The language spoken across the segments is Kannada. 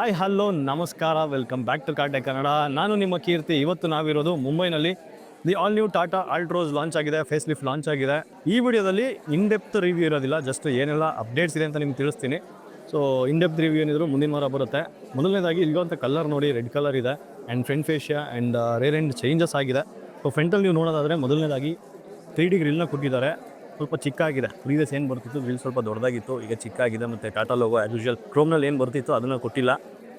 ಹಾಯ್ ಹಲೋ ನಮಸ್ಕಾರ welcome back to Kaate Kannada ನಾನು ನಿಮ್ಮ ಕೀರ್ತಿ, ಇವತ್ತು ನಾವಿರೋದು ಮುಂಬೈನಲ್ಲಿ. The all new Tata Altroz launch ಆಗಿದೆ ಫೇಸ್ ಲಿಫ್ಟ್ ಲಾಂಚ್ ಆಗಿದೆ. ಈ ವಿಡಿಯೋದಲ್ಲಿ ಇನ್ ಡೆಪ್ತ್ ರಿವ್ಯೂ ಇರೋದಿಲ್ಲ ಜಸ್ಟ್ ಏನೆಲ್ಲ ಅಪ್ಡೇಟ್ಸ್ ಇದೆ ಅಂತ ನಿಮ್ಗೆ ತಿಳಿಸ್ತೀನಿ. ಸೊ ಇನ್ ಡೆಪ್ತ್ ರಿವ್ಯೂ ಏನಿದ್ರು ಮುಂದಿನ ವಾರ ಬರುತ್ತೆ. ಮೊದಲನೇದಾಗಿ ಇಲ್ಲಿರುವಂಥ ಕಲರ್ ನೋಡಿ ರೆಡ್ ಕಲರ್ ಇದೆ and front fascia and rear and changes ಆಗಿದೆ. ಸೊ ಫ್ರಂಟಲ್ಲಿ ನೀವು ನೋಡೋದಾದರೆ ಮೊದಲನೇದಾಗಿ ತ್ರೀ ಡಿ ಗ್ರಿಲ್ನ ಕೊಟ್ಟಿದ್ದಾರೆ. ಸ್ವಲ್ಪ ಚಿಕ್ಕಾಗಿದೆ. ಪ್ರೀವಿಯಸ್ ಏನು ಬರ್ತಿತ್ತು? ವೀಲ್ ಸ್ವಲ್ಪ ದೊಡ್ಡದಾಗಿತ್ತು. ಈಗ ಚಿಕ್ಕಾಗಿದೆ ಮತ್ತು ಟಾಟಾ ಲೋಗೋ ಆ್ಯಸ್ ಯೂಶ್ವಲ್ ಕ್ರೋಮ್ನಲ್ಲಿ ಏನು ಬರ್ತಿತ್ತು ಅದನ್ನು ಕೊಟ್ಟಿಲ್ಲ.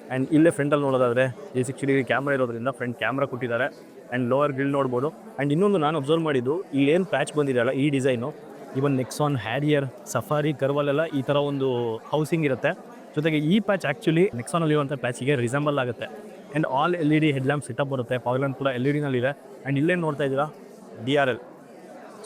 ಆ್ಯಂಡ್ ಇಲ್ಲೇ ಫ್ರಂಟಲ್ಲಿ ನೋಡೋದಾದರೆ ಎ ಸಿಕ್ಸ್ಟಿ ಡಿಗ್ರಿ ಕ್ಯಾಮ್ರಾ ಇರೋದ್ರಿಂದ ಫ್ರಂಟ್ ಕ್ಯಾಮ್ರಾ ಕೊಟ್ಟಿದ್ದಾರೆ. ಆ್ಯಂಡ್ ಲೋವರ್ ಗ್ರಿಲ್ ನೋಡ್ಬೋದು. ಆ್ಯಂಡ್ ಇನ್ನೊಂದು ನಾನು ಅಬ್ಸರ್ವ್ ಮಾಡಿದ್ದು ಇಲ್ಲೇನು ಪ್ಯಾಚ್ ಬಂದಿದೆಯಲ್ಲ ಈ design even Nexon Harrier Safari ಕರ್ವಲ್ಲೆಲ್ಲ ಈ ಥರ ಒಂದು ಹೌಸಿಂಗ್ ಇರುತ್ತೆ. ಜೊತೆಗೆ ಈ ಪ್ಯಾಚ್ ಆ್ಯಕ್ಚುಲಿ ನೆಕ್ಸಾನಲ್ಲಿ ಇರುವಂಥ ಪ್ಯಾಚಿಗೆ ರಿಸೆಂಬಲ್ ಆಗುತ್ತೆ. And all L E D headlamp setup ಬರುತ್ತೆ ಪವರ್ ಕೂಡ ಎಲ್ ಇ ಡಿನಲ್ಲಿದೆ ಆ್ಯಂಡ್ ಇಲ್ಲೇನು ನೋಡ್ತಾ ಇದ್ದೀರಾ? ಡಿ ಆರ್ ಎಲ್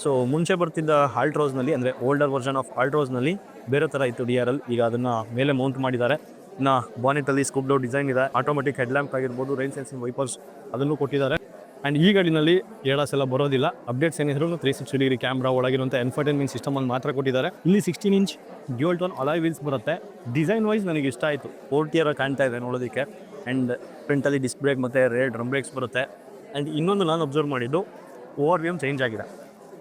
ಸೊ ಮುಂಚೆ ಬರ್ತಿದ್ದ ಆಲ್ಟ್ರೋಸ್ನಲ್ಲಿ ಅಂದರೆ ಓಲ್ಡರ್ ವರ್ಷನ್ ಆಫ್ ಆಲ್ಟ್ರೋಸ್ನಲ್ಲಿ ಬೇರೆ ಥರ ಇತ್ತು ಡಿ ಆರ್ ಎಲ್ ಈಗ ಅದನ್ನು ಮೇಲೆ ಮೌಂಟ್ ಮಾಡಿದ್ದಾರೆ. ಇನ್ನು ಬಾನೆಟಲ್ಲಿ ಸ್ಕೂಪ್ ಡೌಟ್ ಡಿಸೈನ್ ಇದೆ. ಆಟೋಮೆಟಿಕ್ ಹೆಡ್ಲ್ಯಾಂಪ್ ಆಗಿರ್ಬೋದು ರೈನ್ ಸೆನ್ಸಿಂಗ್ ವೈಪರ್ಸ್ ಅದನ್ನು ಕೊಟ್ಟಿದ್ದಾರೆ. ಆ್ಯಂಡ್ ಈ ಗಾಡಿನಲ್ಲಿ ಎಲ್ಲ ಬರೋದಿಲ್ಲ. ಅಪ್ಡೇಟ್ಸ್ ಏನಿದ್ರು ತ್ರೀ ಸಿಕ್ಸ್ಟಿ ಡಿಗ್ರಿ ಕ್ಯಾಮ್ರಾ ಒಳಗಿರುವಂಥ ಎನ್ಫರ್ಟೈನ್ಮೆಂಟ್ ಸಿಸ್ಟಮ್ ಅನ್ನು ಮಾತ್ರ ಕೊಟ್ಟಿದ್ದಾರೆ. ಇಲ್ಲಿ sixteen inch dual tone alloy wheels ಬರುತ್ತೆ. ಡಿಸೈನ್ ವೈಸ್ ನನಗೆ ಇಷ್ಟ ಆಯಿತು. ಫೋರ್ಟಿಯರ ಕಾಣ್ತಾ ಇದೆ ನೋಡೋದಕ್ಕೆ. ಆ್ಯಂಡ್ ಫ್ರಂಟಲ್ಲಿ ಡಿಸ್ ಬ್ರೇಕ್ ಮತ್ತು ರೇರ್ ಡ್ರಮ್ ಬ್ರೇಕ್ಸ್ ಬರುತ್ತೆ. ಆ್ಯಂಡ್ ಇನ್ನೊಂದು ನಾನು ಅಬ್ಸರ್ವ್ ಮಾಡಿದ್ದು ಓವರ್ ವಿ ಎಂ ಚೇಂಜ್ ಆಗಿದೆ.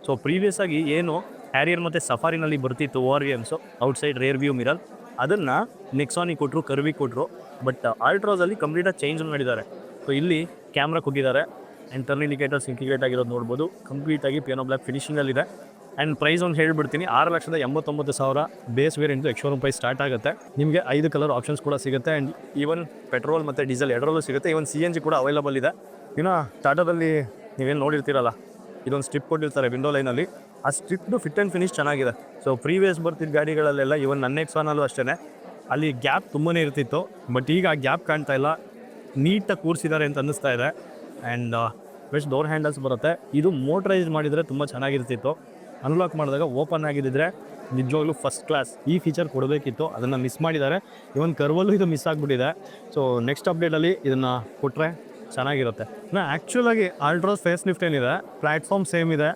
ಸೊ ಪ್ರೀವಿಯಸ್ ಆಗಿ ಏನು ಹ್ಯಾರಿಯರ್ ಮತ್ತು ಸಫಾರಿನಲ್ಲಿ ಬರ್ತಿತ್ತು O R V Ms outside rear view mirror ಅದನ್ನು ನೆಕ್ಸಾನಿಗೆ ಕೊಟ್ಟರು ಕರ್ವಿ ಕೊಟ್ಟರು ಬಟ್ ಆಲ್ಟ್ರೋಸಲ್ಲಿ ಕಂಪ್ಲೀಟಾಗಿ ಚೇಂಜ್ ಮಾಡಿದ್ದಾರೆ. ಸೊ ಇಲ್ಲಿ ಕ್ಯಾಮ್ರಾ ಕೊಟ್ಟಿದ್ದಾರೆ ಆ್ಯಂಡ್ ಟರ್ನ್ ಇಂಡಿಕೇಟರ್ಸ್ ಇಂಟಿಗ್ರೇಟ್ ಆಗಿರೋದು ನೋಡ್ಬೋದು. ಕಂಪ್ಲೀಟಾಗಿ ಪಿಯಾನೋ ಬ್ಲ್ಯಾಕ್ ಫಿನಿಶಿಂಗಲ್ಲಿದೆ ಆ್ಯಂಡ್ ಪ್ರೈಸ್ ಒಂದು ಹೇಳ್ಬಿಡ್ತೀನಿ. ಆರು ಲಕ್ಷದ ಎಂಬತ್ತೊಂಬತ್ತು ಸಾವಿರ base variant ex show price start ಆಗುತ್ತೆ. ನಿಮಗೆ ಐದು ಕಲರ್ ಆಪ್ಷನ್ಸ್ ಕೂಡ ಸಿಗುತ್ತೆ. ಆ್ಯಂಡ್ ಈವನ್ ಪೆಟ್ರೋಲ್ ಮತ್ತು ಡೀಸೆಲ್ ಎರಡರಲ್ಲೂ ಸಿಗುತ್ತೆ. ಈವನ್ ಸಿ ಎನ್ ಜಿ ಕೂಡ ಅವೈಲಬಲ್ ಇದೆ. ಇನ್ನು ಟಾಟಾದಲ್ಲಿ ನೀವೇನು ನೋಡಿರ್ತೀರಲ್ಲ ಇದೊಂದು ಸ್ಟ್ರಿಪ್ ಕೊಟ್ಟಿರ್ತಾರೆ ವಿಂಡೋ ಲೈನಲ್ಲಿ. ಆ ಸ್ಟ್ರಿಪ್ ಫಿಟ್ ಆ್ಯಂಡ್ ಫಿನಿಶ್ ಚೆನ್ನಾಗಿದೆ. ಸೊ ಪ್ರೀವಿಯಸ್ ಬರ್ತಿದ್ದ ಗಾಡಿಗಳಲ್ಲೆಲ್ಲ ಇವನ್ ನನ್ನ ಎಕ್ಸ್ ಒನಲ್ಲೂ ಅಷ್ಟೇ ಅಲ್ಲಿ ಗ್ಯಾಪ್ ತುಂಬಾ ಇರ್ತಿತ್ತು. ಬಟ್ ಈಗ ಆ ಗ್ಯಾಪ್ ಕಾಣ್ತಾ ಇಲ್ಲ. ನೀಟಾಗಿ ಕೂರಿಸಿದ್ದಾರೆ ಅಂತ ಅನ್ನಿಸ್ತಾ ಇದೆ. ಆ್ಯಂಡ್ ಬೆಸ್ಟ್ ಡೋರ್ ಹ್ಯಾಂಡಲ್ಸ್ ಬರುತ್ತೆ. ಇದು ಮೋಟ್ರೈಸ್ ಮಾಡಿದರೆ ತುಂಬ ಚೆನ್ನಾಗಿರ್ತಿತ್ತು. ಅನ್ಲಾಕ್ ಮಾಡಿದಾಗ ಓಪನ್ ಆಗಿದ್ದಿದ್ರೆ ನಿಜವಾಗ್ಲೂ ಫಸ್ಟ್ ಕ್ಲಾಸ್ ಈ ಫೀಚರ್ ಕೊಡಬೇಕಿತ್ತು. ಅದನ್ನು ಮಿಸ್ ಮಾಡಿದ್ದಾರೆ. ಇವನ್ ಕರ್ವಲ್ಲೂ ಇದು ಮಿಸ್ ಆಗಿಬಿಟ್ಟಿದೆ. ಸೊ ನೆಕ್ಸ್ಟ್ ಅಪ್ಡೇಟಲ್ಲಿ ಇದನ್ನು ಕೊಟ್ಟರೆ ಚೆನ್ನಾಗಿರುತ್ತೆ. ನಾ ಆ್ಯಕ್ಚುಲಾಗಿ ಆಲ್ಟ್ರೋಸ್ ಫೇಸ್ ಲಿಫ್ಟ್ ಏನಿದೆ ಪ್ಲ್ಯಾಟ್ಫಾರ್ಮ್ ಸೇಮ್ ಇದೆ.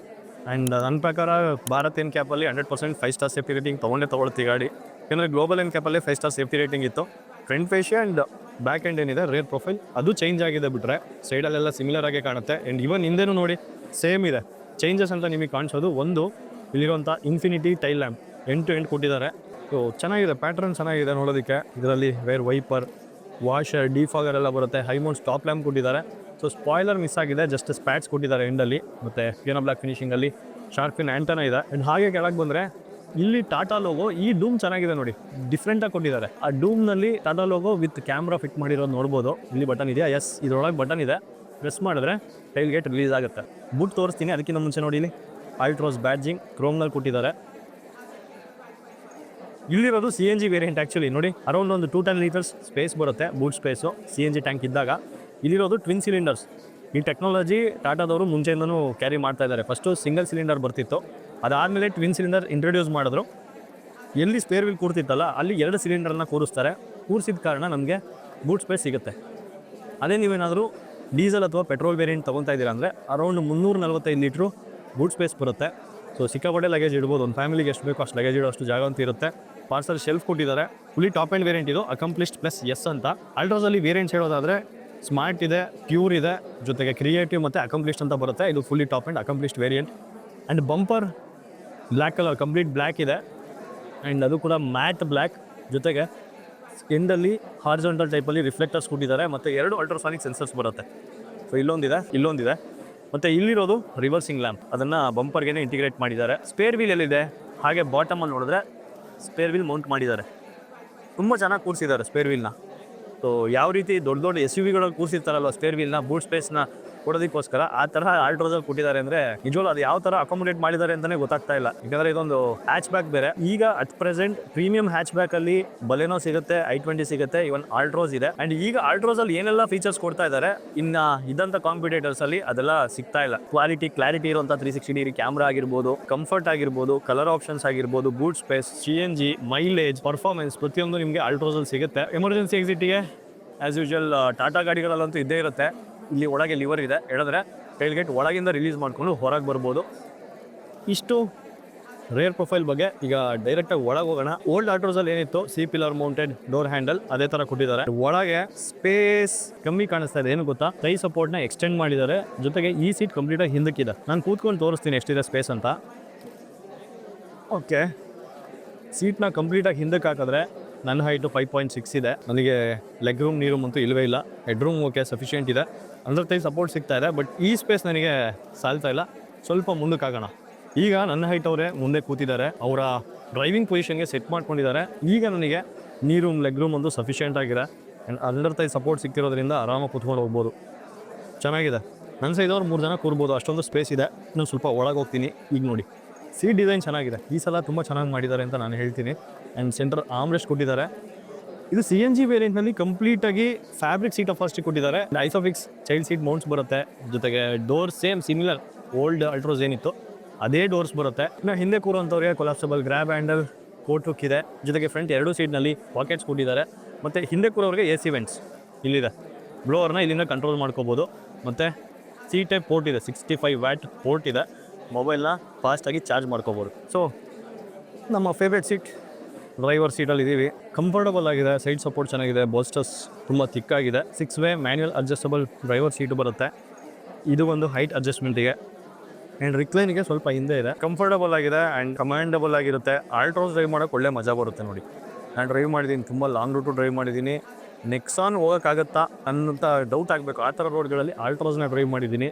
ಆ್ಯಂಡ್ ನನ್ನ ಪ್ರಕಾರ ಭಾರತ್ ಏನ್ ಕ್ಯಾಪಲ್ಲಿ hundred percent five star safety rating ತೊಗೊಂಡೇ ತೊಗೊಳ್ತೀವಿ ಗಾಡಿ. ಯಾಕಂದರೆ ಗ್ಲೋಬಲ್ ಏನು ಕ್ಯಾಪಲ್ಲಿ ಫೈವ್ ಸ್ಟಾರ್ ಸೇಫ್ಟಿ ರೇಟಿಂಗ್ ಇತ್ತು. Front fascia and back end ಏನಿದೆ ರೇರ್ ಪ್ರೊಫೈಲ್ ಅದು ಚೇಂಜ್ ಆಗಿದೆ ಬಿಟ್ಟರೆ ಸೈಡಲ್ಲೆಲ್ಲ ಸಿಮಿಲರ್ ಆಗಿ ಕಾಣುತ್ತೆ. ಆ್ಯಂಡ್ ಇವನ್ ಹಿಂದೆನೂ ನೋಡಿ ಸೇಮ್ ಇದೆ. ಚೇಂಜಸ್ ಅಂತ ನಿಮಗೆ ಕಾಣಿಸೋದು ಒಂದು ಇಲ್ಲಿರುವಂಥ ಇನ್ಫಿನಿಟಿ ಟೈಲ್ ಲ್ಯಾಂಪ್ ಎಂಟು ಎಂಟು ಕೊಟ್ಟಿದ್ದಾರೆ. ಸೊ ಚೆನ್ನಾಗಿದೆ ಪ್ಯಾಟ್ರನ್ ಚೆನ್ನಾಗಿದೆ ನೋಡೋದಕ್ಕೆ. ಇದರಲ್ಲಿ ವೇರ್ ವೈಪರ್ ವಾಷರ್ ಡಿಫಾಗರ್ ಎಲ್ಲ ಬರುತ್ತೆ. ಹೈಮೌಂಟ್ ಸ್ಟಾಪ್ ಲ್ಯಾಂಪ್ ಕೊಟ್ಟಿದ್ದಾರೆ. ಸೊ ಸ್ಪಾಯ್ಲರ್ ಮಿಸ್ ಆಗಿದೆ. ಜಸ್ಟ್ ಸ್ಪ್ಯಾಟ್ಸ್ ಕೊಟ್ಟಿದ್ದಾರೆ ಎಂಡಲ್ಲಿ ಮತ್ತು ಪಿಯಾನೋ ಬ್ಲಾಕ್ ಫಿನಿಶಿಂಗಲ್ಲಿ ಫಿನ್ ಆ್ಯಂಟನ ಇದೆ. ಆ್ಯಂಡ್ ಹಾಗೆ ಕೆಳಗೆ ಬಂದರೆ, ಇಲ್ಲಿ ಟಾಟಾ ಲೋಗೋ ಈ ಡೂಮ್ ಚೆನ್ನಾಗಿದೆ ನೋಡಿ. ಡಿಫ್ರೆಂಟಾಗಿ ಕೊಟ್ಟಿದ್ದಾರೆ. ಆ ಡೂಮ್ನಲ್ಲಿ Tata logo with camera fit ಮಾಡಿರೋದು ನೋಡ್ಬೋದು. ಇಲ್ಲಿ ಬಟನ್ ಇದೆಯಾ? ಎಸ್ ಇದರೊಳಗೆ ಬಟನ್ ಇದೆ. ಪ್ರೆಸ್ ಮಾಡಿದ್ರೆ ಟೈಲ್ ಗೇಟ್ ರಿಲೀಸ್ ಆಗುತ್ತೆ. ಬುಟ್ ತೋರಿಸ್ತೀನಿ. ಅದಕ್ಕಿಂತ ಮುಂಚೆ ನೋಡಿ ಇಲ್ಲಿ. ಆಲ್ಟ್ರೋಸ್ ಬ್ಯಾಡ್ಜಿಂಗ್ ಕ್ರೋಮ್ನಲ್ಲಿ ಕೊಟ್ಟಿದ್ದಾರೆ. ಇಲ್ಲಿರೋದು C N G variant actually ನೋಡಿ ಅರೌಂಡ್ ಒಂದು ಟೂ ಟೆನ್ ಲೀಟರ್ಸ್ ಸ್ಪೇಸ್ ಬರುತ್ತೆ boot space C N G tank ಇದ್ದಾಗ. ಇಲ್ಲಿರೋದು ಟ್ವಿನ್ ಸಿಲಿಂಡರ್ಸ್ ಈ ಟೆಕ್ನಾಲಜಿ ಟಾಟಾದವರು ಮುಂಚೆಯಿಂದನೂ ಕ್ಯಾರಿ ಮಾಡ್ತಾ ಇದ್ದಾರೆ. ಫಸ್ಟು ಸಿಂಗಲ್ ಸಿಲಿಂಡರ್ ಬರ್ತಿತ್ತು. ಅದಾದಮೇಲೆ ಟ್ವಿನ್ ಸಿಲಿಂಡರ್ ಇಂಟ್ರೊಡ್ಯೂಸ್ ಮಾಡಿದ್ರು. ಎಲ್ಲಿ ಸ್ಪೇರ್ ವೀಲ್ ಕೂರ್ತಿತ್ತಲ್ಲ, ಅಲ್ಲಿ ಎರಡು ಸಿಲಿಂಡರ್ನ ಕೂರಿಸ್ತಾರೆ. ಕೂರಿಸಿದ ಕಾರಣ ನಮಗೆ ಬೂಟ್ ಸ್ಪೇಸ್ ಸಿಗುತ್ತೆ. ಅದೇ ನೀವೇನಾದರೂ ಡೀಸೆಲ್ ಅಥವಾ ಪೆಟ್ರೋಲ್ ವೇರಿಯಂಟ್ ತೊಗೊತಾ ಇದ್ದೀರಾ ಅಂದರೆ ಅರೌಂಡ್ ಮುನ್ನೂರ ನಲವತ್ತೈದು ಲೀಟ್ರು ಬೂಟ್ ಸ್ಪೇಸ್ ಬರುತ್ತೆ. ಸೊ ಸಿಕ್ಕಾಪಟ್ಟೆ ಲಗೇಜ್ ಇಡ್ಬೋದು. ಒಂದು ಫ್ಯಾಮಿಲಿಗೆ ಎಷ್ಟು ಬೇಕೋ ಅಷ್ಟು ಲಗೇಜ್ ಇಡೋ ಅಷ್ಟು ಜಾಗ ಅಂತ ಇರುತ್ತೆ. ಪಾರ್ಸಲ್ ಶೆಲ್ಫ್ ಕೊಟ್ಟಿದ್ದಾರೆ. ಫುಲಿ ಟಾಪ್ ಆ್ಯಂಡ್ ವೇರಿಯಂಟ್ ಇದು ಅಕಂಪ್ಲಿಷ್ಡ್ ಪ್ಲಸ್ ಎಸ್ ಅಂತ. ಅಲ್ಟ್ರಾಸಲ್ಲಿ ವೇರಿಯಂಟ್ಸ್ ಹೇಳೋದಾದರೆ ಸ್ಮಾರ್ಟ್ ಇದೆ ಪ್ಯೂರ್ ಇದೆ, ಜೊತೆಗೆ ಕ್ರಿಯೇಟಿವ್ ಮತ್ತು ಅಕಂಪ್ಲಿಷ್ಡ್ ಅಂತ ಬರುತ್ತೆ. ಇದು fully top and accomplished variant and bumper black colour complete black ಇದೆ. ಆ್ಯಂಡ್ ಅದು ಕೂಡ ಮ್ಯಾಟ್ ಬ್ಲ್ಯಾಕ್ ಜೊತೆಗೆ ಎಂಡಲ್ಲಿ ಹಾರ್ಜೆಂಟಲ್ ಟೈಪಲ್ಲಿ ರಿಫ್ಲೆಕ್ಟರ್ಸ್ ಕೊಟ್ಟಿದ್ದಾರೆ. ಮತ್ತು ಎರಡು ಅಲ್ಟ್ರಾಸಾನಿಕ್ ಸೆನ್ಸರ್ಸ್ ಬರುತ್ತೆ. ಸೊ ಇಲ್ಲೊಂದಿದೆ ಇಲ್ಲೊಂದಿದೆ. ಮತ್ತು ಇಲ್ಲಿರೋದು ರಿವರ್ಸಿಂಗ್ ಲ್ಯಾಂಪ್. ಅದನ್ನು ಬಂಪರ್ಗೆ ಇಂಟಿಗ್ರೇಟ್ ಮಾಡಿದ್ದಾರೆ. ಸ್ಪೇರ್ ವೀಲ್ ಎಲ್ಲಿದೆ? ಹಾಗೆ ಬಾಟಮಲ್ಲಿ ನೋಡಿದ್ರೆ ಸ್ಪೇರ್ ವೀಲ್ ಮೌಂಟ್ ಮಾಡಿದ್ದಾರೆ. ತುಂಬ ಚೆನ್ನಾಗಿ ಕೂರಿಸಿದ್ದಾರೆ ಸ್ಪೇರ್ ವೀಲ್ನ ಸೊ ಯಾವ ರೀತಿ ದೊಡ್ಡ ದೊಡ್ಡ ಎಸ್ ಯು ವಿಗಳಲ್ಲಿ ಕೂರಿಸಿರ್ತಾರಲ್ವ ಸ್ಪೇರ್ ವೀಲ್ನ ಬೂಟ್ ಸ್ಪೇಸ್ನ ಕೊಡೋದಕ್ಕೋಸ್ಕರ ಆ ಥರ ಆಲ್ಟ್ರೋಸ್ ಕೊಟ್ಟಿದ್ದಾರೆ ಅಂದ್ರೆ ನಿಜವಲ್ಲ ಅದು ಯಾವ ತರ ಅಕಾಮಡೇಟ್ ಮಾಡಿದ್ದಾರೆ ಅಂತಾನೆ ಗೊತ್ತಾಗ್ತಾ ಇಲ್ಲ. ಯಾಕಂದ್ರೆ ಇದೊಂದು ಹ್ಯಾಚ್ ಬ್ಯಾಕ್ ಬೇರೆ. ಈಗ ಅಟ್ ಪ್ರೆಸೆಂಟ್ ಪ್ರೀಮಿಯಂ ಹ್ಯಾಚ್ ಬ್ಯಾಕಲ್ಲಿ ಬಲೆನೋ ಸಿಗುತ್ತೆ ಐ ಟ್ವೆಂಟಿ ಸಿಗುತ್ತೆ ಇವನ್ ಆಲ್ಟ್ರೋಸ್ ಇದೆ. ಅಂಡ್ ಈಗ ಆಲ್ಟ್ರೋಸಲ್ಲಿ ಏನೆಲ್ಲ ಫೀಚರ್ಸ್ ಕೊಡ್ತಾ ಇದ್ದಾರೆ, ಇನ್ನ ಇದಂತ ಕಾಂಪಿಟೇಟರ್ಸ್ ಅಲ್ಲಿ ಅದೆಲ್ಲ ಸಿಗ್ತಾ ಇಲ್ಲ. ಕ್ವಾಲಿಟಿ ಕ್ಲಾರಿಟಿ ಇರುವಂಥ ತ್ರೀ ಸಿಕ್ಸ್ಟಿ ಡಿಗ್ರಿ ಕ್ಯಾಮ್ರಾ ಆಗಿರ್ಬೋದು ಕಂಫರ್ಟ್ ಆಗಿರ್ಬೋದು ಕಲರ್ ಆಪ್ಷನ್ಸ್ ಆಗಿರ್ಬೋದು boot space C N G mileage performance ಪ್ರತಿಯೊಂದು ನಿಮಗೆ ಆಲ್ಟ್ರೋಸಲ್ಲಿ ಸಿಗುತ್ತೆ. ಎಮರ್ಜೆನ್ಸಿ ಎಕ್ಸಿಟಿಗೆ ಆಸ್ ಯೂಶಲ್ ಟಾಟಾ ಗಾಡಿಗಳಲ್ಲಂತೂ ಇದ್ದೇ ಇರುತ್ತೆ. ಇಲ್ಲಿ ಒಳಗೆ ಲಿವರ್ ಇದೆ. ಹೇಳಿದ್ರೆ ಟೈಲ್ ಗೇಟ್ ಒಳಗಿಂದ ರಿಲೀಸ್ ಮಾಡಿಕೊಂಡು ಹೊರಗೆ ಬರ್ಬೋದು. ಇಷ್ಟು ರೇರ್ ಪ್ರೊಫೈಲ್ ಬಗ್ಗೆ ಈಗ ಡೈರೆಕ್ಟಾಗಿ ಒಳಗೆ ಹೋಗೋಣ. ಓಲ್ಡ್ ಆಟೋಸಲ್ಲಿ ಏನಿತ್ತು? C pillar mounted door handle ಅದೇ ಥರ ಕೊಟ್ಟಿದ್ದಾರೆ. ಒಳಗೆ ಸ್ಪೇಸ್ ಕಮ್ಮಿ ಕಾಣಿಸ್ತಾ ಇದೆ. ಏನು ಗೊತ್ತಾ? ಕೈ ಸಪೋರ್ಟ್ನ ಎಕ್ಸ್ಟೆಂಡ್ ಮಾಡಿದ್ದಾರೆ. ಜೊತೆಗೆ ಈ ಸೀಟ್ ಕಂಪ್ಲೀಟಾಗಿ ಹಿಂದಕ್ಕಿದೆ. ನಾನು ಕೂತ್ಕೊಂಡು ತೋರಿಸ್ತೀನಿ ಎಷ್ಟಿದೆ ಸ್ಪೇಸ್ ಅಂತ. ಓಕೆ ಸೀಟ್ನ ಕಂಪ್ಲೀಟಾಗಿ ಹಿಂದಕ್ಕೆ ಹಾಕಿದ್ರೆ ನನ್ನ ಹೈಟು ಫೈವ್ ಪಾಯಿಂಟ್ ಸಿಕ್ಸ್ ಇದೆ. ನನಗೆ ಲೆಗ್ ರೂಮ್ ನೀರು ಅಂತೂ ಇಲ್ಲವೇ ಇಲ್ಲ. ಹೆಡ್ ರೂಮ್ ಓಕೆ ಸಫಿಷಿಯೆಂಟ್ ಇದೆ. ಅಂಡರ್ ತೈ ಸಪೋರ್ಟ್ ಸಿಗ್ತಾ ಇದೆ ಬಟ್ ಈ ಸ್ಪೇಸ್ ನನಗೆ ಸಾಲ್ತಾ ಇಲ್ಲ. ಸ್ವಲ್ಪ ಮುಂದಕ್ಕೆ ಆಗೋಣ ಈಗ ನನ್ನ ಹೈಟ್ ಅವರೇ ಮುಂದೆ ಕೂತಿದ್ದಾರೆ. ಅವರ ಡ್ರೈವಿಂಗ್ ಪೊಸಿಷನ್ಗೆ ಸೆಟ್ ಮಾಡ್ಕೊಂಡಿದ್ದಾರೆ. ಈಗ ನನಗೆ ನೀರು ಲೆಗ್ ರೂಮ್ ಒಂದು ಸಫಿಷಿಯೆಂಟ್ ಆಗಿದೆ. ಆ್ಯಂಡ್ ಅಂಡರ್ ತೈ ಸಪೋರ್ಟ್ ಸಿಕ್ಕಿರೋದ್ರಿಂದ ಆರಾಮಾಗಿ ಕೂತ್ಕೊಂಡು ಹೋಗ್ಬೋದು. ಚೆನ್ನಾಗಿದೆ. ನನ್ನ ಸೈದವ್ರು ಮೂರು ಜನ ಕೂರ್ಬೋದು. ಅಷ್ಟೊಂದು ಸ್ಪೇಸ್ ಇದೆ. ನಾನು ಸ್ವಲ್ಪ ಒಳಗೆ ಹೋಗ್ತೀನಿ. ಈಗ ನೋಡಿ. ಸೀಟ್ ಡಿಸೈನ್ ಚೆನ್ನಾಗಿದೆ. ಈ ಸಲ ತುಂಬ ಚೆನ್ನಾಗಿ ಮಾಡಿದ್ದಾರೆ ಅಂತ ನಾನು ಹೇಳ್ತೀನಿ. ಆ್ಯಂಡ್ ಸೆಂಟ್ರ್ ಆಮ್ರೆಸ್ಟ್ ಕೊಟ್ಟಿದ್ದಾರೆ. ಇದು ಸಿ ಎನ್ ಜಿ ವೇರಿಯಂಟ್ನಲ್ಲಿ ಕಂಪ್ಲೀಟಾಗಿ ಫ್ಯಾಬ್ರಿಕ್ ಸೀಟ್ ಆಫ್ ಫಸ್ಟ್ ಕೊಟ್ಟಿದ್ದಾರೆ. ಐಸೋಫಿಕ್ಸ್ ಚೈಲ್ಡ್ ಸೀಟ್ ಮೌಂಟ್ಸ್ ಬರುತ್ತೆ. ಜೊತೆಗೆ door same similar old Altroz ಏನಿತ್ತು, ಅದೇ ಡೋರ್ಸ್ ಬರುತ್ತೆ. ಇನ್ನು ಹಿಂದೆ ಕೂರುವಂಥವ್ರಿಗೆ collapsible grab handle coat hook ಇದೆ. ಜೊತೆಗೆ ಫ್ರಂಟ್ ಎರಡು ಸೀಟ್ನಲ್ಲಿ ಪಾಕೆಟ್ಸ್ ಕೊಟ್ಟಿದ್ದಾರೆ. ಮತ್ತು ಹಿಂದೆ ಕೂರೋರಿಗೆ ಎ ಸಿ ವೆಂಟ್ಸ್ ಇಲ್ಲಿದೆ. ಬ್ಲೋವರ್ನ ಇಲ್ಲಿಂದ ಕಂಟ್ರೋಲ್ ಮಾಡ್ಕೋಬೋದು. ಮತ್ತು ಸಿ ಟೈಪ್ ಪೋರ್ಟ್ ಇದೆ ಸಿಕ್ಸ್ಟಿ ಫೈವ್ ವ್ಯಾಟ್ ಪೋರ್ಟ್ ಇದೆ ಮೊಬೈಲ್ನ ಫಾಸ್ಟಾಗಿ ಚಾರ್ಜ್ ಮಾಡ್ಕೋಬೋದು. ಸೊ ನಮ್ಮ ಫೇವ್ರೆಟ್ ಸೀಟ್ ಡ್ರೈವರ್ ಸೀಟಲ್ಲಿ ಇದ್ದೀವಿ ಕಂಫರ್ಟಬಲ್ ಆಗಿದೆ ಸೈಡ್ ಸಪೋರ್ಟ್ ಚೆನ್ನಾಗಿದೆ ಬೋಸ್ಟಸ್ ತುಂಬ ತಿಕ್ಕಾಗಿದೆ six way manual adjustable driver seat ಬರುತ್ತೆ. ಇದು ಒಂದು ಹೈಟ್ ಅಡ್ಜಸ್ಟ್ಮೆಂಟಿಗೆ ಆ್ಯಂಡ್ ರಿಕ್ಲೈನಿಗೆ ಸ್ವಲ್ಪ ಹಿಂದೆ ಇದೆ. ಕಂಫರ್ಟಬಲ್ ಆಗಿದೆ ಆ್ಯಂಡ್ ಕಮಾಂಡಬಲ್ ಆಗಿರುತ್ತೆ. ಆಲ್ಟ್ರೋಸ್ ಡ್ರೈವ್ ಮಾಡೋಕೆ ಒಳ್ಳೆ ಮಜಾ ಬರುತ್ತೆ ನೋಡಿ. ನಾನು ಡ್ರೈವ್ ಮಾಡಿದ್ದೀನಿ ತುಂಬ ಲಾಂಗ್ ರೂಟು ಡ್ರೈವ್ ಮಾಡಿದ್ದೀನಿ ನೆಕ್ಸಾನ್ ಹೋಗೋಕ್ಕಾಗತ್ತಾ ಅನ್ನೋಂಥ ಡೌಟ್ ಆಗಬೇಕು. ಆ ಥರ ರೋಡ್ಗಳಲ್ಲಿ ಆಲ್ಟ್ರೋಸ್ನ ಡ್ರೈವ್ ಮಾಡಿದ್ದೀನಿ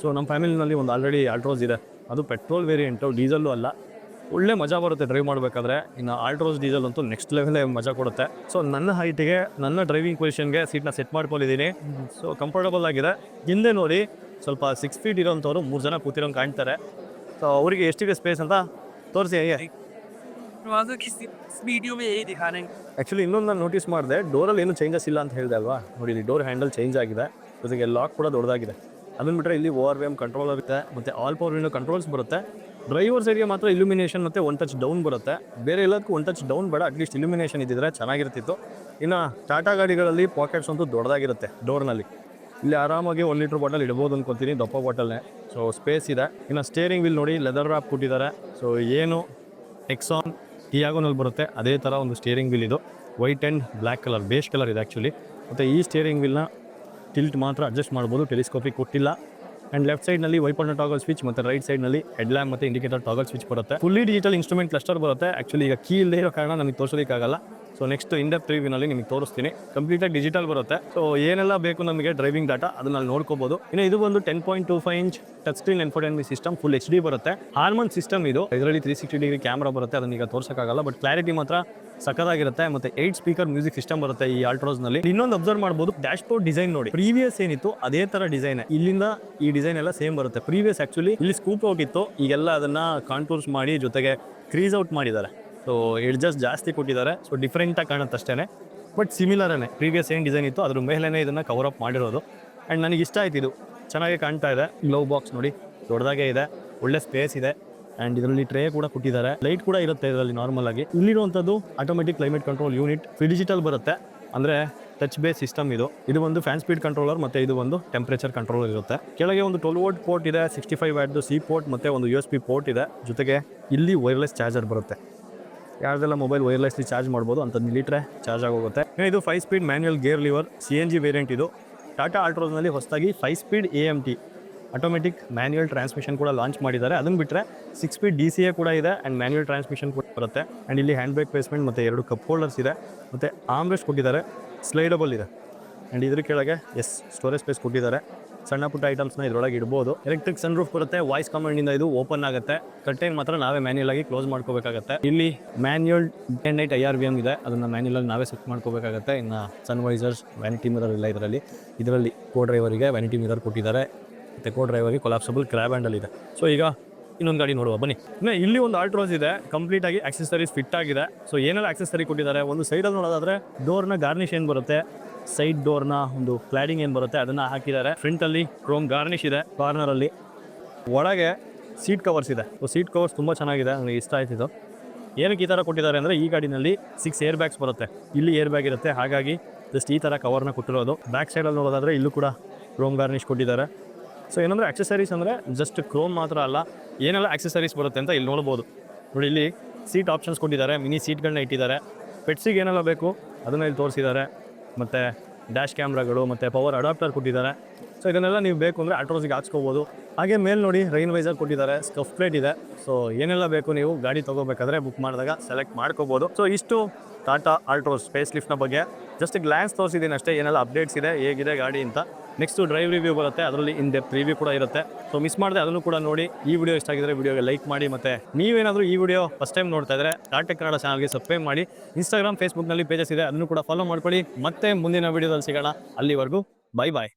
ಸೊ ನಮ್ಮ ಫ್ಯಾಮಿಲಿನಲ್ಲಿ ಒಂದು ಆಲ್ರೆಡಿ ಆಲ್ಟ್ರೋಸ್ ಇದೆ. ಅದು ಪೆಟ್ರೋಲ್ ವೇರಿಯಂಟು ಡೀಸಲ್ಲು ಅಲ್ಲ. ಒಳ್ಳೆ ಮಜಾ ಬರುತ್ತೆ ಡ್ರೈವ್ ಮಾಡಬೇಕಾದ್ರೆ. ಇನ್ನು ಆಲ್ಟ್ರೋಸ್ ಡೀಸೆಲ್ ಅಂತೂ ನೆಕ್ಸ್ಟ್ ಲೆವೆಲೇ ಮಜಾ ಕೊಡುತ್ತೆ. ಸೊ ನನ್ನ ಹೈಟಿಗೆ ನನ್ನ ಡ್ರೈವಿಂಗ್ ಪೊಸಿಷನ್ಗೆ ಸೀಟ್ನ ಸೆಟ್ ಮಾಡ್ಕೊಂಡಿದ್ದೀನಿ. ಸೊ ಕಂಫರ್ಟಬಲ್ ಆಗಿದೆ. ಹಿಂದೆ ನೋಡಿ ಸ್ವಲ್ಪ ಸಿಕ್ಸ್ ಫೀಟ್ ಇರೋಂಥವ್ರು ಮೂರು ಜನ ಕೂತಿರೋಂಗೆ ಕಾಣ್ತಾರೆ. ಸೊ ಅವರಿಗೆ ಎಷ್ಟಿದೆ ಸ್ಪೇಸ್ ಅಂತ ತೋರಿಸಿ ಆ್ಯಕ್ಚುಲಿ ಇನ್ನೊಂದು ನಾನು ನೋಟಿಸ್ ಮಾಡಿದೆ ಡೋರಲ್ಲಿ ಏನು ಚೇಂಜಸ್ ಇಲ್ಲ ಅಂತ ಹೇಳಿದೆ ಅಲ್ವಾ? ನೋಡಿ ಇಲ್ಲಿ ಡೋರ್ ಹ್ಯಾಂಡಲ್ ಚೇಂಜ್ ಆಗಿದೆ. ಜೊತೆಗೆ ಲಾಕ್ ಕೂಡ ದೊಡ್ಡದಾಗಿದೆ ಅದನ್ನು ಬಿಟ್ಟರೆ ಇಲ್ಲಿ O R V M control ಇರುತ್ತೆ ಮತ್ತು ಆಲ್ ಪವರ್ ವಿಂಡೋ ಕಂಟ್ರೋಲ್ಸ್ ಬರುತ್ತೆ. ಡ್ರೈವರ್ ಸೈಡ್ಗೆ ಮಾತ್ರ ಇಲ್ಯುಮಿನೇಷನ್ ಮತ್ತು ಒನ್ ಟಚ್ ಡೌನ್ ಬರುತ್ತೆ. ಬೇರೆ ಎಲ್ಲದಕ್ಕೂ ಒನ್ ಟಚ್ ಡೌನ್ ಬೇಡ ಅಟ್ಲೀಸ್ಟ್ ಇಲ್ಯುಮಿನೇಷನ್ ಇದ್ದಿದ್ರೆ ಚೆನ್ನಾಗಿರ್ತಿತ್ತು. ಇನ್ನು ಟಾಟಾ ಗಾಡಿಗಳಲ್ಲಿ ಪಾಕೆಟ್ಸ್ ಅಂತೂ ದೊಡ್ಡದಾಗಿರುತ್ತೆ ಡೋರ್ನಲ್ಲಿ ಇಲ್ಲಿ ಆರಾಮಾಗಿ ಒನ್ ಲೀಟ್ರ್ ಬಾಟಲ್ ಇಡ್ಬೋದು ಅನ್ಕೊತೀನಿ, ದಪ್ಪ ಬಾಟಲ್ನೇ ಸೊ ಸ್ಪೇಸ್ ಇದೆ. ಇನ್ನು ಸ್ಟೇರಿಂಗ್ ವಿಲ್ ನೋಡಿ ಲೆದರ್ ರ್ಯಾಪ್ ಕೊಟ್ಟಿದ್ದಾರೆ. ಸೊ ಏನು ಎಕ್ಸಾನ್ ಟಿಯಾಗೋನಲ್ಲಿ ಬರುತ್ತೆ, ಅದೇ ಥರ ಒಂದು ಸ್ಟೇರಿಂಗ್ ವಿಲ್ ಇದು. White and black colour base colour ಇದೆ ಆ್ಯಕ್ಚುಲಿ ಮತ್ತು ಈ ಸ್ಟೇರಿಂಗ್ ವಿಲ್ನ ಟಿಲ್ಟ್ ಮಾತ್ರ ಅಡ್ಜಸ್ಟ್ ಮಾಡ್ಬೋದು ಟೆಲಿಸ್ಕೋಪಿ ಕೊಟ್ಟಿಲ್ಲ. ಆ್ಯಂಡ್ ಲೆಫ್ಟ್ ಸೈಡ್ನಲ್ಲಿ ವೈಪರ್ನ ಟಾಗಲ್ ಸ್ವಿಚ್ ಮತ್ತೆ ರೈಟ್ ಸೈಡ್ನಲ್ಲಿ ಹೆಡ್ ಲ್ಯಾಂಪ್ ಮತ್ತೆ ಇಂಡಿಕೇಟರ್ ಟಾಗಲ್ ಸ್ವಿಚ್ ಬರುತ್ತೆ. ಫುಲ್ಲಿ ಡಿಜಿಟಲ್ ಇನ್ಸ್ಟ್ರೂಮೆಂಟ್ ಕ್ಲಸ್ಟರ್ ಬರುತ್ತೆ. ಆಕ್ಚುಲಿ ಈಗ ಕೀ ಇಲ್ಲದೆ ಇರೋ ಕಾರಣ ನಮಗೆ ತೋರಿಸೋದಕ್ಕಾಗಲ್ಲ. ಸೊ ನೆಕ್ಸ್ಟ್ ಇಂಡೆಪ್ ರಿವ್ಯೂನಲ್ಲಿ ನಿಮಗೆ ತೋರಿಸ್ತೀನಿ. ಕಂಪ್ಲೀಟಾಗಿ ಡಿಜಿಟಲ್ ಬರುತ್ತೆ. ಸೊ ಏನೆಲ್ಲ ಬೇಕು ನಮಗೆ ಡ್ರೈವಿಂಗ್ ಡಾಟಾ ಅದನ್ನ ಅಲ್ಲಿ ನೋಡ್ಕೋಬಹುದು ಇನ್ನು ಇದು ಒಂದು ten point two five inch touch screen infotainment system full H D ಬರುತ್ತೆ. ಹಾರ್ಮನ್ ಸಿಸ್ಟಮ್ ಇದು. ಇದರಲ್ಲಿ ತ್ರೀ ಸಿಕ್ಸ್ಟಿ ಡಿಗ್ರಿ ಕ್ಯಾಮರಾ ಬರುತ್ತೆ. ಅದನ್ನ ಈಗ ತೋರ್ಸೋಕ್ಕಾಗಲ್ಲ. ಬಟ್ ಕ್ಲಾರಿಟಿ ಮಾತ್ರ ಸಕ್ಕದಾಗಿರುತ್ತೆ ಮತ್ತೆ ಏಟ್ ಸ್ಪೀಕರ್ ಮ್ಯೂಸಿಕ್ ಸಿಸ್ಟಮ್ ಬರುತ್ತೆ ಈ ಆಲ್ಟ್ರೋಸ್ನಲ್ಲಿ. ಇನ್ನೊಂದು ಅಬ್ಸರ್ವ್ ಮಾಡಬಹುದು ಡ್ಯಾಶ್ ಬೋರ್ಡ್ ಡಿಸೈನ್ ನೋಡಿ. ಪ್ರೀವಿಯಸ್ ಏನಿತ್ತು, ಅದೇ ತರ ಡಿಸೈನ್ ಇಲ್ಲಿಂದ ಈ ಡಿಸೈನ್ ಎಲ್ಲ ಸೇಮ್ ಬರುತ್ತೆ. ಪ್ರೀವಿಯಸ್ ಆಕ್ಚುಲಿ ಇಲ್ಲಿ ಸ್ಕೂಪ್ ಇತ್ತು. ಈಗೆಲ್ಲ ಅದನ್ನ ಕಾಂಟೋರ್ಸ್ ಮಾಡಿ ಜೊತೆಗೆ ಕ್ರೀಸ್ ಔಟ್ ಮಾಡಿದ್ದಾರೆ. ಸೊ ಎಡ್ಜಸ್ ಜಾಸ್ತಿ ಕೊಟ್ಟಿದ್ದಾರೆ. ಸೊ ಡಿಫ್ರೆಂಟಾಗಿ ಕಾಣುತ್ತೆ ಅಷ್ಟೇ ಬಟ್ ಸಿಮಿಲರೇ ಪ್ರೀವಿಯಸ್ ಏನು ಡಿಸೈನ್ ಇತ್ತು ಅದ್ರ ಮೇಲೇ ಇದನ್ನು ಕವರ್ ಅಪ್ ಮಾಡಿರೋದು. ಆ್ಯಂಡ್ ನನಗೆ ಇಷ್ಟ ಆಯ್ತು ಇದು. ಚೆನ್ನಾಗಿ ಕಾಣ್ತಾ ಇದೆ. ಗ್ಲೌ ಬಾಕ್ಸ್ ನೋಡಿ. ದೊಡ್ಡದಾಗೇ ಇದೆ. ಒಳ್ಳೆ ಸ್ಪೇಸ್ ಇದೆ. ಆ್ಯಂಡ್ ಇದರಲ್ಲಿ ಟ್ರೇ ಕೂಡ ಕೊಟ್ಟಿದ್ದಾರೆ. ಲೈಟ್ ಕೂಡ ಇರುತ್ತೆ ಇದರಲ್ಲಿ ನಾರ್ಮಲ್ ಆಗಿ. ಇಲ್ಲಿರುವಂಥದ್ದು automatic climate control unit digital ಬರುತ್ತೆ. ಅಂದರೆ ಟಚ್ ಬೇಸ್ ಸಿಸ್ಟಮ್ ಇದು. ಇದು ಒಂದು ಫ್ಯಾನ್ ಸ್ಪೀಡ್ ಕಂಟ್ರೋಲರ್ ಮತ್ತು ಇದು ಒಂದು ಟೆಂಪ್ರೇಚರ್ ಕಂಟ್ರೋಲರ್ ಇರುತ್ತೆ. ಕೆಳಗೆ ಒಂದು ಟ್ವೆಲ್ ವೋಲ್ಟ್ ಪೋರ್ಟ್ ಇದೆ ಸಿಕ್ಸ್ಟಿ ಫೈವ್ ವ್ಯಾಟ್ದು ಸಿ ಪೋರ್ಟ್ ಮತ್ತು ಒಂದು ಯು ಎಸ್ ಪಿ ಪೋರ್ಟ್ ಇದೆ. ಜೊತೆಗೆ ಇಲ್ಲಿ ವೈರ್ಲೆಸ್ ಚಾರ್ಜರ್ ಬರುತ್ತೆ. ಯಾರ್ದೆಲ್ಲ ಮೊಬೈಲ್ ವೈರ್ಲೆಸ್ಲಿ ಚಾರ್ಜ್ ಮಾಡ್ಬೋದು ಅಂತ ನಿಲ್ಲಿಟ್ರೆ ಚಾರ್ಜ್ ಆಗೋಗುತ್ತೆ. ಇದು five speed manual gear lever C N G variant ಇದು. ಟಾಟಾ ಆಲ್ಟ್ರೋಸ್ನಲ್ಲಿ ಹೊಸದಾಗಿ five speed A M T automatic manual transmission ಕೂಡ ಲಾಂಚ್ ಮಾಡಿದ್ದಾರೆ. ಅದನ್ನು ಬಿಟ್ಟರೆ six speed D C A ಕೂಡ ಇದೆ ಆ್ಯಂಡ್ ಮ್ಯಾನ್ಯಲ್ ಟ್ರಾನ್ಸ್ಮಿಷನ್ ಕೂಡ ಬರುತ್ತೆ. ಆ್ಯಂಡ್ ಇಲ್ಲಿ ಹ್ಯಾಂಡ್ ಬ್ರೇಕ್ ಪ್ಲೇಸ್ಮೆಂಟ್ ಮತ್ತು ಎರಡು ಕಪ್ ಹೋಲ್ಡರ್ಸ್ ಇದೆ. ಮತ್ತು ಆಮ್ರೆಸ್ಟ್ ಕೊಟ್ಟಿದ್ದಾರೆ. ಸ್ಲೈಡಬಲ್ ಇದೆ. ಆ್ಯಂಡ್ ಇದ್ರ ಕೆಳಗೆ ಎಸ್ ಸ್ಟೋರೇಜ್ ಸ್ಪೇಸ್ ಕೊಟ್ಟಿದ್ದಾರೆ. ಸಣ್ಣ ಪುಟ್ಟ ಐಟಮ್ಸ್ನ ಇದರೊಳಗೆ ಇಡ್ಬೋದು. ಎಲೆಕ್ಟ್ರಿಕ್ ಸನ್ ರೂಫ್ ಬರುತ್ತೆ. ವಾಯ್ಸ್ ಕಮಾಂಡಿಂದ ಇದು ಓಪನ್ ಆಗುತ್ತೆ. ಕಟ್ಟೆಗೆ ಮಾತ್ರ ನಾವೇ ಮ್ಯಾನ್ಯಲ್ ಆಗಿ ಕ್ಲೋಸ್ ಮಾಡ್ಕೋಬೇಕಾಗತ್ತೆ. ಇಲ್ಲಿ manual ten night I R V M ಇದೆ. ಅದನ್ನು ಮ್ಯಾನ್ಯಲ್ ಆಗಿ ನಾವೇ ಸೆಟ್ ಮಾಡ್ಕೋಬೇಕಾಗತ್ತೆ. ಇನ್ನು ಸನ್ ವೈಸರ್ಸ್ ವ್ಯಾನಿಟಿ ಮಿರರ್ ಇಲ್ಲ ಇದರಲ್ಲಿ. ಇದರಲ್ಲಿ ಕೋ ಡ್ರೈವರಿಗೆ ವ್ಯಾನಿಟಿ ಮಿರರ್ ಕೊಟ್ಟಿದ್ದಾರೆ. ಮತ್ತು ಕೋ ಡ್ರೈವರ್ಗೆ ಕೊಲಾಪ್ಸಬಲ್ ಕ್ರ್ಯಾಬ್ ಹ್ಯಾಂಡಲ್ ಇದೆ. ಸೊ ಈಗ ಇನ್ನೊಂದು ಗಾಡಿ ನೋಡುವ. ಬನ್ನಿ. ಇಲ್ಲಿ ಒಂದು ಆಲ್ಟ್ರೋಸ್ ಇದೆ. ಕಂಪ್ಲೀಟ್ ಆಗಿ ಆಕ್ಸೆಸರೀಸ್ ಫಿಟ್ ಆಗಿದೆ. ಸೊ ಏನೆಲ್ಲ ಆಕ್ಸೆಸರಿ ಕೊಟ್ಟಿದ್ದಾರೆ? ಒಂದು ಸೈಡಲ್ಲಿ ನೋಡೋದಾದ್ರೆ ಡೋರ್ನ ಗಾರ್ನಿಶ್ ಏನು ಬರುತ್ತೆ? ಸೈಡ್ ಡೋರ್ನ ಒಂದು ಕ್ಲಾಡಿಂಗ್ ಏನು ಬರುತ್ತೆ, ಅದನ್ನ ಹಾಕಿದ್ದಾರೆ. ಫ್ರಂಟಲ್ಲಿ ಕ್ರೋಮ್ ಗಾರ್ನಿಶ್ ಇದೆ ಕಾರ್ನರಲ್ಲಿ ಒಳಗೆ ಸೀಟ್ ಕವರ್ಸ್ ಇದೆ. ಸೀಟ್ ಕವರ್ಸ್ ತುಂಬ ಚೆನ್ನಾಗಿದೆ ನನಗೆ ಇಷ್ಟ ಆಯ್ತಿದ್ದು ಏನಕ್ಕೆ ಈ ಥರ ಕೊಟ್ಟಿದ್ದಾರೆ ಅಂದರೆ, ಈ ಗಾಡಿನಲ್ಲಿ ಸಿಕ್ಸ್ ಏರ್ ಬ್ಯಾಗ್ಸ್ ಬರುತ್ತೆ. ಇಲ್ಲಿ ಏರ್ ಬ್ಯಾಗ್ ಇರುತ್ತೆ, ಹಾಗಾಗಿ ಜಸ್ಟ್ ಈ ಥರ ಕವರ್ನ ಕೊಟ್ಟಿರೋದು. ಬ್ಯಾಕ್ ಸೈಡಲ್ಲಿ ನೋಡೋದಾದ್ರೆ, ಇಲ್ಲೂ ಕೂಡ ಕ್ರೋಮ್ ಗಾರ್ನಿಶ್ ಕೊಟ್ಟಿದ್ದಾರೆ. ಸೊ ಏನಂದರೆ ಆಕ್ಸೆಸರೀಸ್ ಅಂದರೆ ಜಸ್ಟ್ ಕ್ರೋಮ್ ಮಾತ್ರ ಅಲ್ಲ, ಏನೆಲ್ಲ ಆಕ್ಸೆಸರೀಸ್ ಬರುತ್ತೆ ಅಂತ ಇಲ್ಲಿ ನೋಡ್ಬೋದು. ನೋಡಿ, ಇಲ್ಲಿ ಸೀಟ್ ಆಪ್ಷನ್ಸ್ ಕೊಟ್ಟಿದ್ದಾರೆ ಮಿನಿ ಸೀಟ್ಗಳನ್ನ ಇಟ್ಟಿದ್ದಾರೆ. ಪೆಟ್ಸಿಗೆ ಏನೆಲ್ಲ ಬೇಕು, ಅದನ್ನ ಇಲ್ಲಿ ತೋರಿಸಿದ್ದಾರೆ. ಮತ್ತು ಡ್ಯಾಶ್ ಕ್ಯಾಮ್ರಾಗಳು ಮತ್ತು ಪವರ್ ಅಡಾಪ್ಟರ್ ಕೊಟ್ಟಿದ್ದಾರೆ. ಸೊ ಇದನ್ನೆಲ್ಲ ನೀವು ಬೇಕು ಅಂದರೆ ಆಲ್ಟ್ರೋಸಿಗೆ ಹಾಕ್ಸ್ಕೋಬೋದು. ಹಾಗೆ ಮೇಲೆ ನೋಡಿ ರೈನ್ ವೈಸರ್ ಕೊಟ್ಟಿದ್ದಾರೆ ಸ್ಕಫ್ ಪ್ಲೇಟ್ ಇದೆ. ಸೊ ಏನೆಲ್ಲ ಬೇಕು ನೀವು ಗಾಡಿ ತೊಗೋಬೇಕಾದ್ರೆ ಬುಕ್ ಮಾಡಿದಾಗ ಸೆಲೆಕ್ಟ್ ಮಾಡ್ಕೋಬೋದು. ಸೊ ಇಷ್ಟು ಟಾಟಾ ಆಲ್ಟ್ರೋಸ್ ಸ್ಪೇಸ್ ಲಿಫ್ಟ್ನ ಬಗ್ಗೆ. ಜಸ್ಟ್ ಗ್ಲಾನ್ಸ್ ತೋರಿಸಿದ್ದೀನಿ ಅಷ್ಟೇ ಏನೆಲ್ಲ ಅಪ್ಡೇಟ್ಸ್ ಇದೆ, ಹೇಗಿದೆ ಗಾಡಿ ಅಂತ. ನೆಕ್ಸ್ಟು ಡ್ರೈವ್ ರಿವ್ಯೂ ಬರುತ್ತೆ, ಅದರಲ್ಲಿ ಇನ್ ಡೆಪ್ ರಿವ್ಯೂ ಕೂಡ ಇರುತ್ತೆ. ಸೊ ಮಿಸ್ ಮಾಡಿದೆ ಅದನ್ನು ಕೂಡ ನೋಡಿ, ಈ ವಿಡಿಯೋ ಇಷ್ಟ ಆಗಿದ್ರೆ ವಿಡಿಯೋಗೆ ಲೈಕ್ ಮಾಡಿ ಮತ್ತೆ ನೀವೇನಾದರೂ ಈ ವಿಡಿಯೋ ಫಸ್ಟ್ ಟೈಮ್ ನೋಡ್ತಾ ಇದ್ರೆ ಟಾಟೆಕ್ ಕನ್ನಡ ಚಾನಲ್ಗೆ ಸಬ್ಸ್ಕ್ರೈಬ್ ಮಾಡಿ ಇನ್ಸ್ಟಾಗ್ರಾಮ್ ಫೇಸ್ಬುಕ್ನಲ್ಲಿ ಪೇಜಸ್ ಇದೆ, ಅದನ್ನು ಕೂಡ ಫಾಲೋ ಮಾಡ್ಕೊಳ್ಳಿ. ಮತ್ತೆ ಮುಂದಿನ ವಿಡಿಯೋದಲ್ಲಿ ಸಿಗೋಣ. ಅಲ್ಲಿವರೆಗೂ ಬೈ ಬಾಯ್